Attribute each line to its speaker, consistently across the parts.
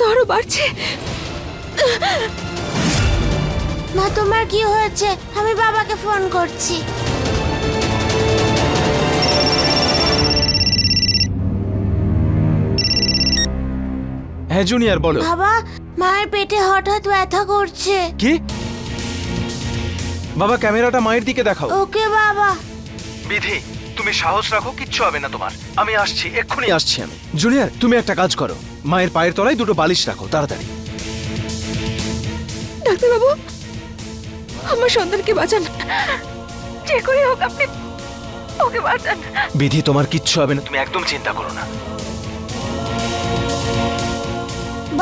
Speaker 1: তো আরও বাড়ছে।
Speaker 2: মা তোমার কি হয়েছে? আমি বাবাকে ফোন করছি।
Speaker 3: হ্যাঁ জুনিয়র বলো।
Speaker 2: বাবা মায়ের পেটে হঠাৎ ব্যথা করছে।
Speaker 3: কি? বাবা ক্যামেরাটা মায়ের দিকে দেখাও।
Speaker 2: ওকে বাবা।
Speaker 3: বিধি তুমি সাহস রাখো কিচ্ছু হবে না তোমার। আমি আসছি এক্ষুনি আসছি আমি। জুনিয়র তুমি একটা কাজ করো। মায়ের পায়ের তলায় দুটো বালিশ রাখো তাড়াতাড়ি।
Speaker 1: ডাক্তারবাবু আমার সন্তানকে বাঁচান। যে করে হোক আপনি ওকে বাঁচান।
Speaker 3: বিধি তোমার কিচ্ছু হবে না তুমি একদম চিন্তা করো না।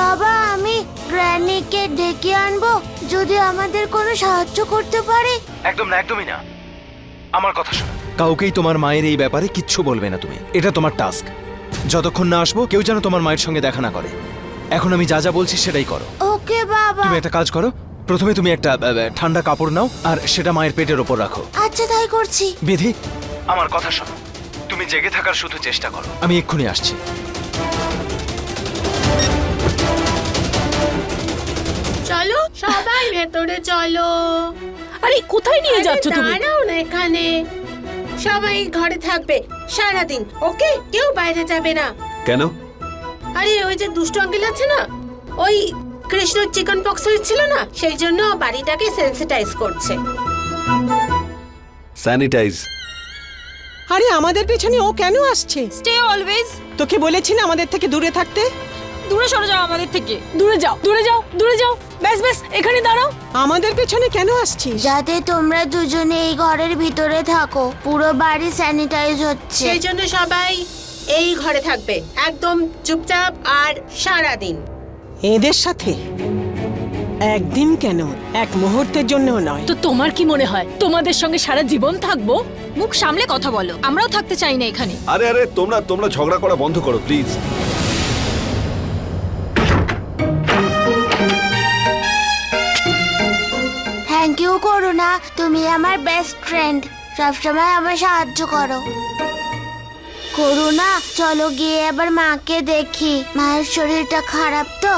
Speaker 2: বাবা আমি গ্র্যানিকে ডেকে আনব যদি আমাদের কোনো সাহায্য করতে পারে।
Speaker 3: একদম না একদমই না। আমার কথা শোনো। কাউকেই তোমার মায়ের এই ব্যাপারে কিচ্ছু বলবে না তুমি। এটা তোমার টাস্ক যতক্ষণ না আসব কেউ যেন তোমার মায়ের সঙ্গে দেখা না করে। এখন আমি যা যা বলছি সেটাই করো।
Speaker 2: ওকে বাবা।
Speaker 3: তুমি একটা কাজ করো। প্রথমে তুমি একটা আহ, আহ, ঠান্ডা কাপড় নাও আর সেটা মায়ের পেটের ওপর রাখো।
Speaker 2: আচ্ছা তাই করছি।
Speaker 3: বিধি আমার কথা শোনো। তুমি জেগে থাকার শুধু চেষ্টা করো। আমি এক্ষুনি আসছি।
Speaker 4: চলো সবাই ভেতরে চলো।
Speaker 5: আরে কোথায় নিয়ে
Speaker 4: আরে
Speaker 5: যাচ্ছ তুমি?
Speaker 4: দাঁড়াও না এখানে। সবাই ঘরে থাকবে সারাদিন ওকে? কেউ বাইরে যাবে না।
Speaker 6: কেন?
Speaker 4: আরে ওই যে দুষ্ট আঙ্কেল আছে না? ওই কৃষ্ণ চিকেন পক্স হয়েছিল না? সেই জন্য বাড়িটাকে সেন্সিটাইজ করছে।
Speaker 6: স্যানিটাইজ
Speaker 5: আরে আমাদের পেছনে ও কেন আসছে?
Speaker 1: স্টে অলওয়েজ
Speaker 5: তোকে বলেছি না আমাদের থেকে দূরে থাকতে?
Speaker 1: দূরে সরে যাও আমাদের থেকে।
Speaker 5: দূরে যাও দূরে যাও দূরে যাও। ব্যাস ব্যাস এখানে দাঁড়াও। আমাদের পেছনে কেন আসছিস?
Speaker 2: যাতে তোমরা দুজনে এই ঘরের ভিতরে থাকো। পুরো বাড়ি স্যানিটাইজ হচ্ছে।
Speaker 4: সেই জন্য সবাই এই ঘরে থাকবে। একদম চুপচাপ আর সারাদিন।
Speaker 5: এদের সাথে? একদিন কেন? এক মুহূর্তের জন্যও নয়।
Speaker 7: তো তোমার কি মনে হয়? তোমাদের সঙ্গে সারা জীবন থাকব?
Speaker 1: মুখ সামলে কথা বলো। আমরাও থাকতে চাই না এখানে।
Speaker 6: আরে আরে তোমরা তোমরা ঝগড়া করা বন্ধ করো প্লিজ
Speaker 2: থ্যাংক না, তুমি আমার বেস্ট ফ্রেন্ড সবসময় আমার সাহায্য করো। করুণা চলো গিয়ে আবার মাকে দেখি। মায়ের শরীরটা খারাপ তো?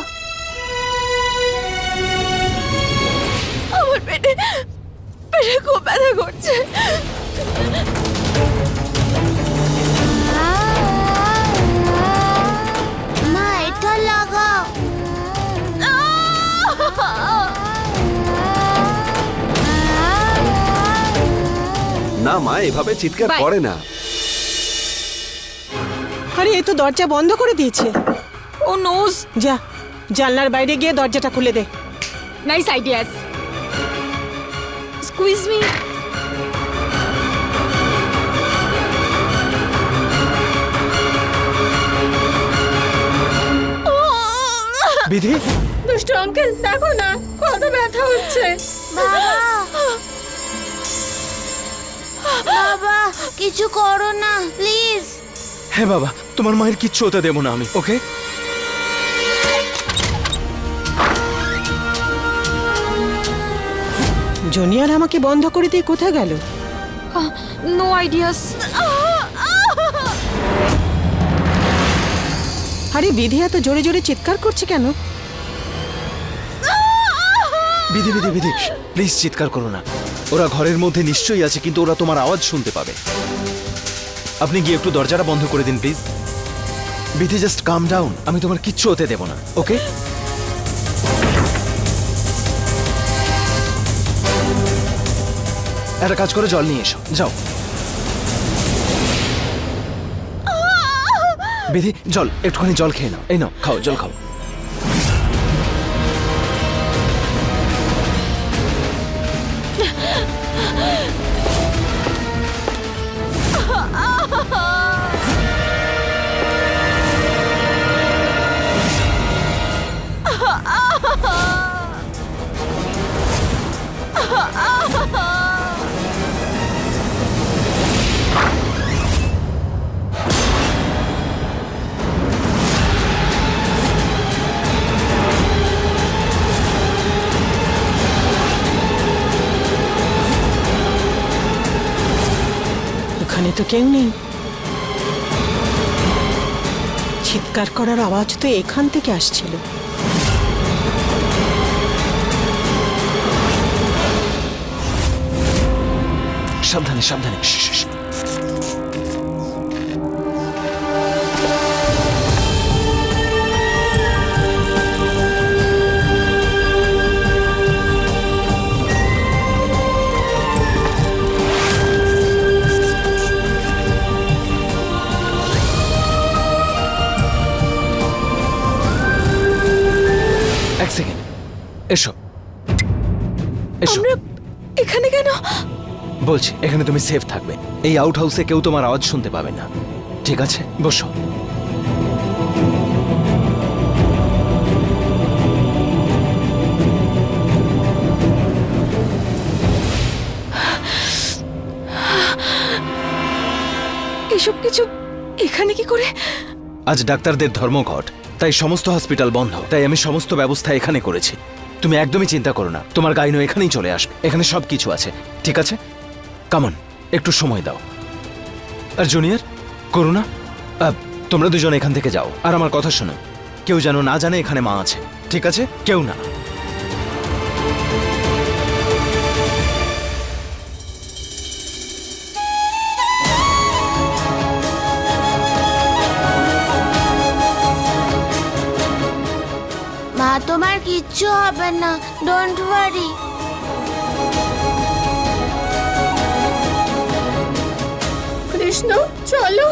Speaker 1: আমার পেটে পেটে খুব ব্যথা করছে।
Speaker 2: মা
Speaker 6: এভাবে চিৎকার
Speaker 1: Bye.
Speaker 6: করে না।
Speaker 5: আরে এ তো দরজা বন্ধ করে দিয়েছে।
Speaker 1: ও নোজ
Speaker 5: যা জানলার বাইরে গিয়ে দরজাটা খুলে দে।
Speaker 1: Nice ideas squeeze me
Speaker 3: Bidhi?
Speaker 4: দুষ্ট আঙ্কেল দেখো না কত ব্যথা হচ্ছে।
Speaker 2: বাবা কিছু করো না প্লিজ।
Speaker 3: হ্যাঁ বাবা তোমার মায়ের কিচ্ছু হতে দেবো না আমি ওকে?
Speaker 5: জুনিয়র আমাকে বন্ধ করে দিয়ে কোথায় গেল?
Speaker 1: নো আইডিয়াস
Speaker 5: আরে বিধি এত জোরে জোরে চিৎকার করছে কেন?
Speaker 3: বিধি বিধি বিধি প্লিজ চিৎকার করো না। ওরা ঘরের মধ্যে নিশ্চয়ই আছে, কিন্তু ওরা তোমার আওয়াজ শুনতে পাবে। আপনি গিয়ে একটু দরজাটা বন্ধ করে দিন, প্লিজ। বিধি জাস্ট কাম ডাউন আমি তোমার কিচ্ছু হতে দেব না, ওকে? একটা কাজ করে, জল নিয়ে এসো। যাও। বিধি, জল, একটুখানি জল খেয়ে নাও। এই নাও, খাও, জল খাও।
Speaker 5: কেউ নেই। চিৎকার করার আওয়াজ তো এখান থেকে আসছিল।
Speaker 3: সাবধানে সাবধানে এসো। এসো।
Speaker 1: আমরা এখানে কেন?
Speaker 3: বলছি এখানে তুমি সেফ থাকবে। এই আউট হাউসে কেউ তোমার আওয়াজ শুনতে পাবে না। ঠিক আছে? বসো।
Speaker 1: এসব কিছু এখানে কি করে?
Speaker 3: আজ ডাক্তারদের ধর্মঘট তাই সমস্ত হসপিটাল বন্ধ। তাই আমি সমস্ত ব্যবস্থা এখানে করেছি। তুমি একদমই চিন্তা করো না। তোমার গাইনো এখানেই চলে আসবে। এখানে সব কিছু আছে। ঠিক আছে? কামন একটু সময় দাও। আর জুনিয়র করুণা তোমরা দুজন এখান থেকে যাও। আর আমার কথা শোনো। কেউ যেন না জানে এখানে মা আছে। ঠিক আছে? কেউ না।
Speaker 2: কিচ্ছু হবে না ডোন্ট ওয়ারি
Speaker 4: কৃষ্ণ চলো।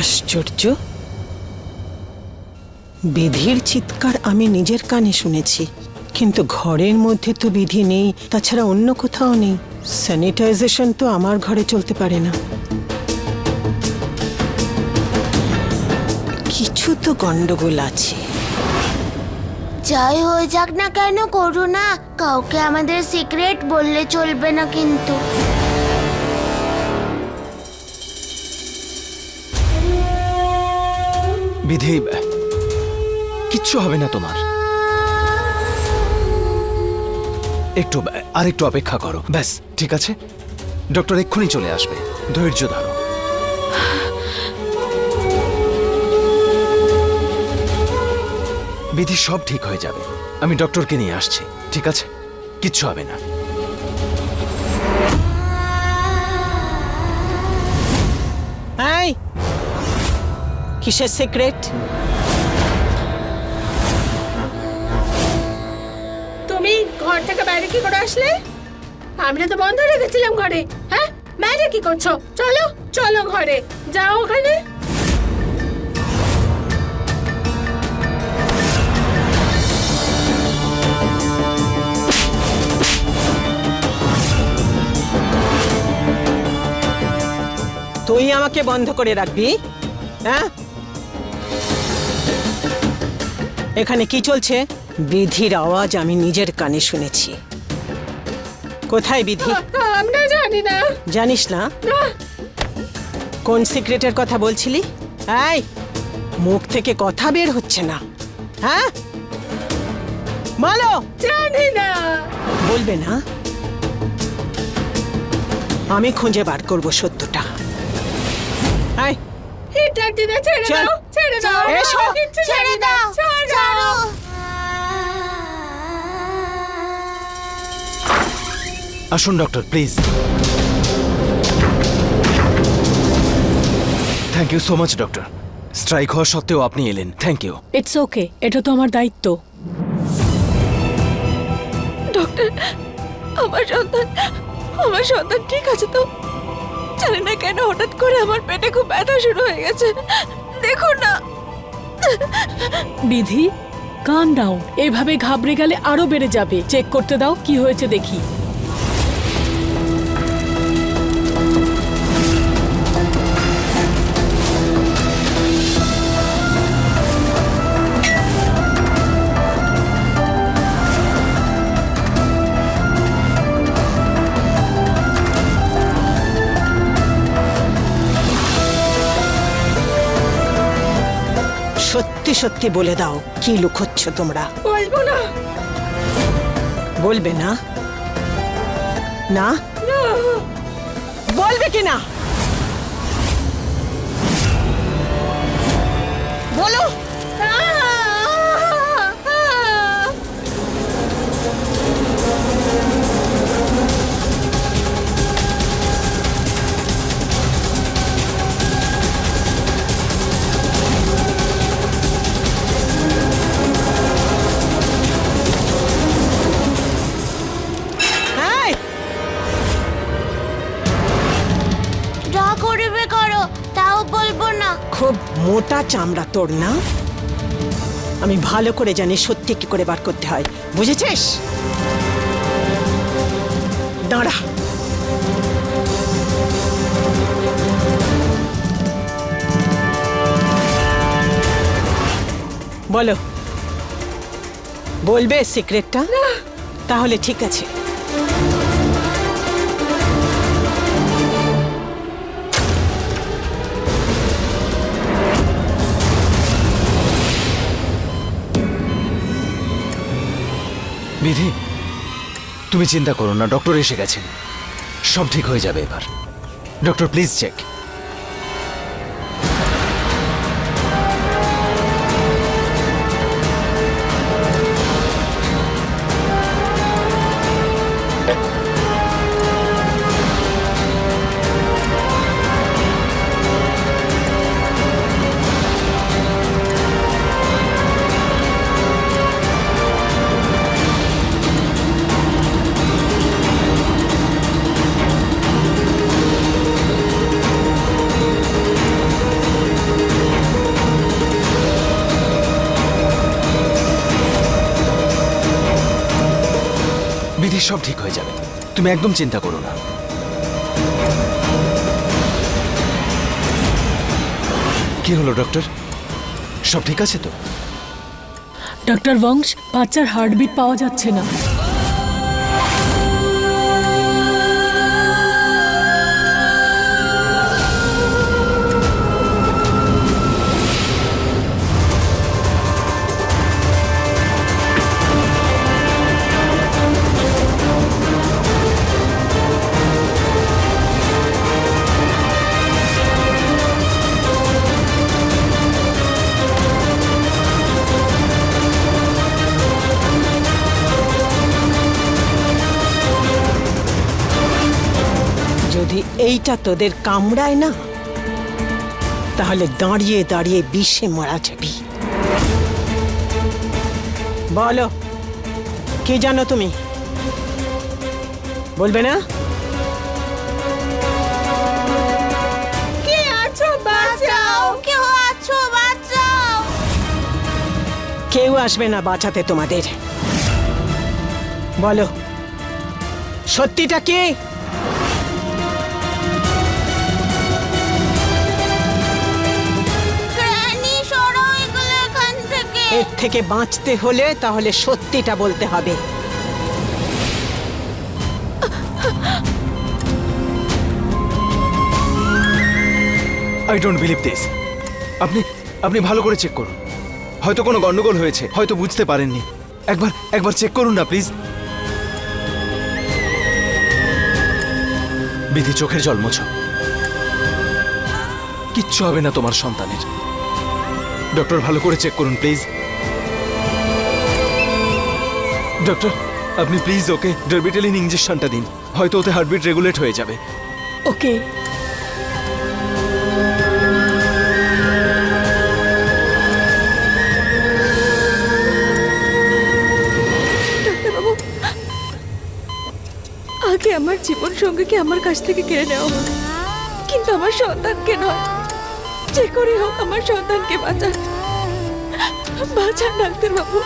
Speaker 5: আশ্চর্য। বিধির চিৎকার আমি নিজের কানে শুনেছি কিন্তু ঘরের মধ্যে তো বিধি নেই তাছাড়া অন্য কোথাও নেই। স্যানিটাইজেশন তো আমার ঘরে চলতে পারে না। কিছু তো গন্ডগোল আছে।
Speaker 2: যাই হয়ে যাক না কেন করু না কাউকে আমাদের সিক্রেট বললে চলবে না কিন্তু।
Speaker 3: বিধি কিচ্ছু হবে না তোমার। একটু আর একটু অপেক্ষা করো। ব্যাস ঠিক আছে? ডক্টর এক্ষুনি চলে আসবে। ধৈর্য ধরো। বিধি সব ঠিক হয়ে যাবে। আমি ডক্টরকে নিয়ে আসছি ঠিক আছে? কিচ্ছু হবে না।
Speaker 5: কিসের সিক্রেট
Speaker 4: তুমি ঘর থেকে বাইরে কি করে আসলে? আমরা তো বন্ধ রেখেছিলাম ঘরে হ্যাঁ? বাইরে কি করছ? চলো চলো ঘরে। যাও ওখানে।
Speaker 5: তুই আমাকে বন্ধ করে রাখবি হ্যাঁ? এখানে কি চলছে? বিধির আওয়াজ আমি নিজের কানে শুনেছি। কোথায় বিধি?
Speaker 4: আমরা জানি না।
Speaker 5: জানিস না? কোন সিক্রেটের কথা বলছিলি? এই মুখ থেকে কথা বের হচ্ছে না হ্যাঁ? বলো
Speaker 4: জানি না।
Speaker 5: বলবে না? আমি খুঁজে বার করব সত্যটা। এই
Speaker 4: হিটার দিদা ছেড়ে
Speaker 5: চল।
Speaker 4: দাও ছেড়ে দাও
Speaker 5: এসো।
Speaker 2: ছেড়ে
Speaker 4: না।
Speaker 2: দাও
Speaker 4: ছাড়ো।
Speaker 2: ছাড়ো
Speaker 3: আসুন doctor please. Thank you so much doctor strike হওয়া সত্ত্বেও আপনি এলেন। থ্যাংক ইউ
Speaker 7: ইটস ওকে এটা তো আমার দায়িত্ব।
Speaker 1: ডক্টর আমার সন্তান আমার সন্তান ঠিক আছে তো? জানি না কেন হঠাৎ করে আমার পেটে খুব ব্যথা শুরু হয়ে গেছে। দেখুন না।
Speaker 7: বিধি কান ডাউন এভাবে ঘাবড়ে গেলে আরও বেড়ে যাবে। চেক করতে দাও, কি হয়েছে দেখি।
Speaker 5: সত্যি সত্যি বলে দাও কি লুকোচ্ছ তোমরা?
Speaker 4: বলব না।
Speaker 5: বলবে না? না। বলবে কি না? বলো। চামড়া তোর না? আমি ভালো করে জানি সত্যি কি করে বার করতে হয়। বুঝেছিস? দাঁড়া। বলো। বলবে সিক্রেটটা তাহলে ঠিক আছে।
Speaker 3: বিধি, তুমি চিন্তা করো না, ডক্টর এসে গেছেন। সব ঠিক হয়ে যাবে এবার। ডক্টর প্লিজ চেক সব ঠিক হয়ে যাবে। তুমি একদম চিন্তা করো না। কি হলো, ডক্টর? সব ঠিক আছে তো?
Speaker 7: ডক্টর বংশ, বাচ্চার হার্টবিট পাওয়া যাচ্ছে না।
Speaker 5: এইটা তোদের কামড়ায় না? তাহলে দাঁড়িয়ে দাঁড়িয়ে বিষে মারা যাবি। বলো কি জানো তুমি? বলবে না?
Speaker 2: কেউ
Speaker 5: আসবে না বাঁচাতে তোমাদের। বলো সত্যিটা কি? এর থেকে বাঁচতে হলে তাহলে সত্যিটা বলতে হবে।
Speaker 3: আই ডোন্ট বিলিভ দিস আপনি আপনি ভালো করে চেক করুন। হয়তো কোনো গন্ডগোল হয়েছে, হয়তো বুঝতে পারেননি। একবার একবার চেক করুন না প্লিজ বিধি চোখের জল মোছো। কিচ্ছু হবে না তোমার সন্তানের। ডক্টর, ভালো করে চেক করুন প্লিজ ডক্টর আপনি প্লিজ ওকে ডার্বিটালিন ইঞ্জেকশনটা দিন। হয়তো ওতে হার্টবিট রেগুলেট হয়ে যাবে।
Speaker 7: ওকে।
Speaker 1: আগে আমার জীবন সঙ্গীকে আমার কাছ থেকে কেড়ে নেওয়া হোক। কিন্তু আমার সন্তানকে নয়। যে করে হোক আমার সন্তানকে বাঁচান। বাঁচান, ডাক্তারবাবু।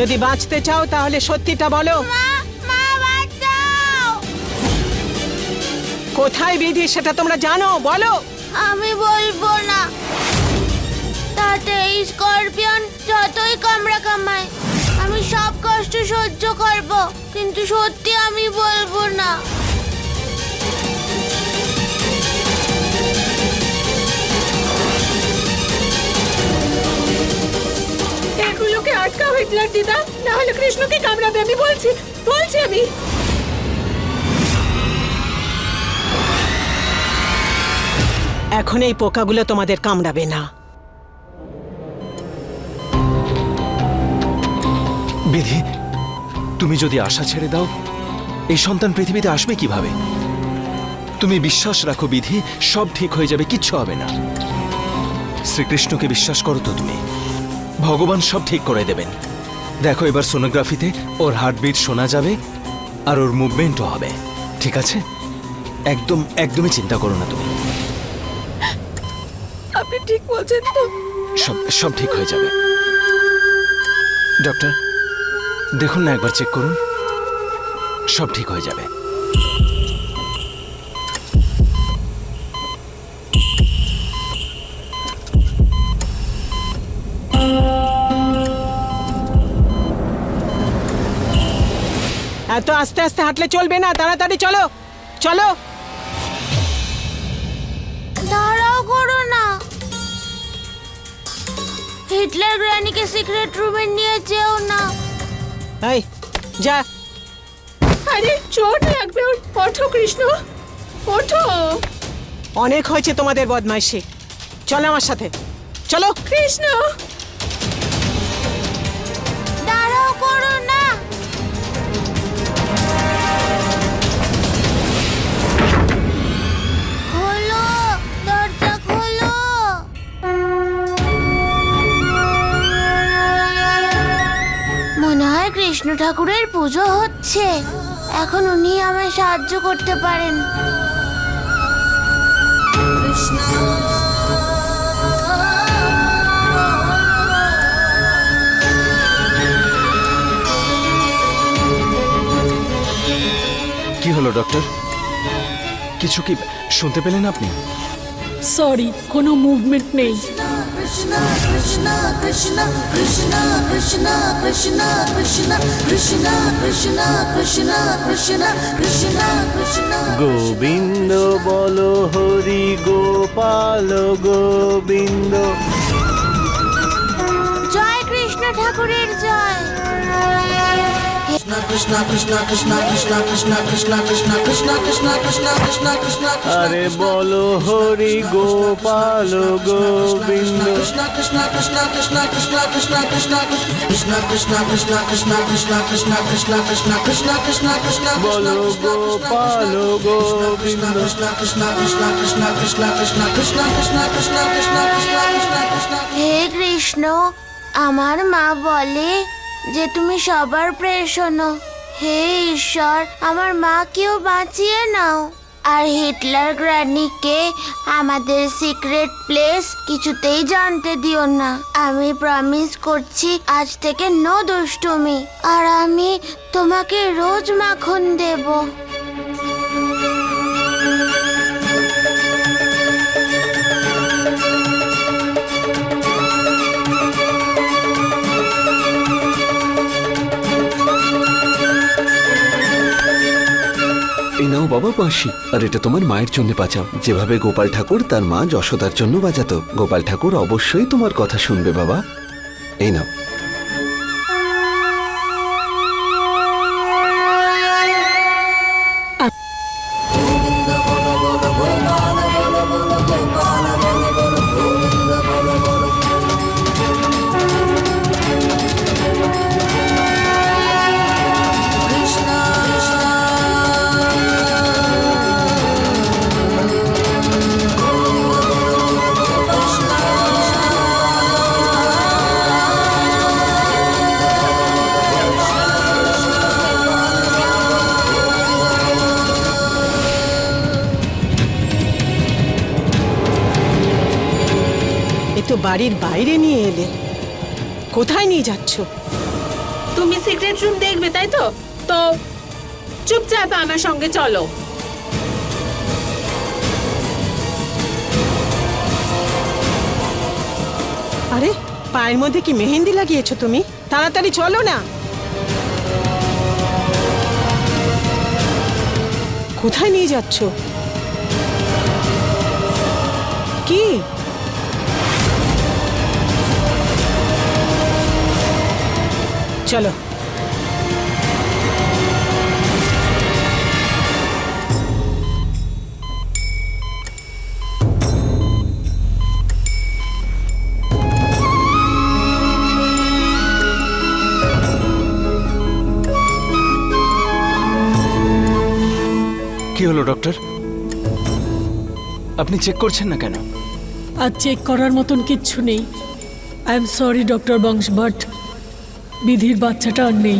Speaker 5: যদি বাঁচতে চাও তাহলে সত্যিটা বলো। কোথায় বিধি সেটা তোমরা জানো বলো।
Speaker 2: আমি বলব না। তাতে এই স্করপিয়ন যতই কামড়া কামায় আমি সব কষ্ট সহ্য করব কিন্তু সত্যি আমি বলব না।
Speaker 4: দিদা না হলে কৃষ্ণকে কামড়াবে আমি বলছি বলছি আমি।
Speaker 5: এখন এই পোকাগুলো তোমাদের কামড়াবে না।
Speaker 3: বিধি তুমি যদি আশা ছেড়ে দাও এই সন্তান পৃথিবীতে আসবে কীভাবে? তুমি বিশ্বাস রাখো বিধি সব ঠিক হয়ে যাবে কিচ্ছু হবে না। শ্রীকৃষ্ণকে বিশ্বাস করো তো তুমি। ভগবান সব ঠিক করে দেবেন। দেখো এবার সোনোগ্রাফিতে ওর হার্টবিট শোনা যাবে আর ওর মুভমেন্টও হবে ঠিক আছে? একদম একদমই চিন্তা করো না তুমি।
Speaker 1: আপনি ঠিক বলছেন তো।
Speaker 3: সব সব ঠিক হয়ে যাবে। ডক্টর দেখুন না একবার চেক করুন। সব ঠিক হয়ে যাবে।
Speaker 5: এত আস্তে আস্তে হাঁটলে চলবে না তাড়াতাড়ি চলো চলো।
Speaker 2: দাঁড়াও করো না। হিটলার গ্র্যানিকে সিক্রেট রুমে নিয়ে যেও না।
Speaker 5: এই যা।
Speaker 4: আরে চোট লাগবে ওর। ওঠো কৃষ্ণ। ওঠো।
Speaker 5: অনেক হয়েছে তোমাদের বদমাইশি। চলো আমার সাথে। চলো।
Speaker 4: কৃষ্ণ।
Speaker 2: কৃষ্ণ ঠাকুরের পুজো হচ্ছে। এখন উনি আমায় সাহায্য করতে পারেন।
Speaker 3: কি হলো ডক্টর? কিছু কি শুনতে পেলেন আপনি?
Speaker 7: সরি কোনো মুভমেন্ট নেই।
Speaker 8: গোবিন্দ বল হরি গোপাল গোবিন্দ
Speaker 2: জয় কৃষ্ণ ঠাকুরের
Speaker 8: আরে বল হরি গোপাল গোবিন্দ বল গোপাল গোবিন্দ
Speaker 2: হে কৃষ্ণ আমার মা বলে যে তুমি সবার প্রেয় শোনো। হে ঈশ্বর, আমার মাকেও বাঁচিয়ে নাও। আর হিটলার গ্রানিকে আমাদের সিক্রেট প্লেস কিছুতেই জানতে দিও না। আমি প্রমিস করছি আজ থেকে নো দুষ্টুমি। আর আমি তোমাকে রোজ মাখন দেবো।
Speaker 6: বাঁশি আর এটা তোমার মায়ের জন্য বাঁচাও যেভাবে গোপাল ঠাকুর তার মা যশোদার জন্য বাজাতো, গোপাল ঠাকুর অবশ্যই তোমার কথা শুনবে বাবা। এই নাও।
Speaker 5: বাড়ির বাইরে নিয়ে এলে। কোথায় নিয়ে যাচ্ছ?
Speaker 4: তুমি সিক্রেট রুম দেখবে তাই তো? তো চুপচাপ আমার সঙ্গে চলো।
Speaker 5: আরে পায়ের মধ্যে কি মেহেন্দি লাগিয়েছো তুমি? তাড়াতাড়ি চলো না। কোথায় নিয়ে যাচ্ছ? চলো।
Speaker 3: কি হলো ডক্টর? আপনি চেক করছেন না কেন?
Speaker 7: আর চেক করার মতন কিচ্ছু নেই। আই এম সরি ডক্টর বংশ বাট বিধির বাচ্চাটা আর নেই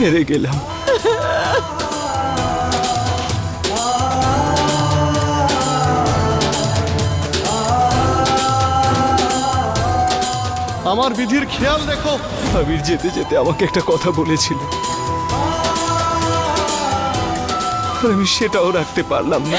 Speaker 3: হেরে গেলাম।
Speaker 8: আমার বিধির খেয়াল রেখো
Speaker 3: আবির যেতে যেতে আমাকে একটা কথা বলেছিল। আমি সেটাও রাখতে পারলাম না।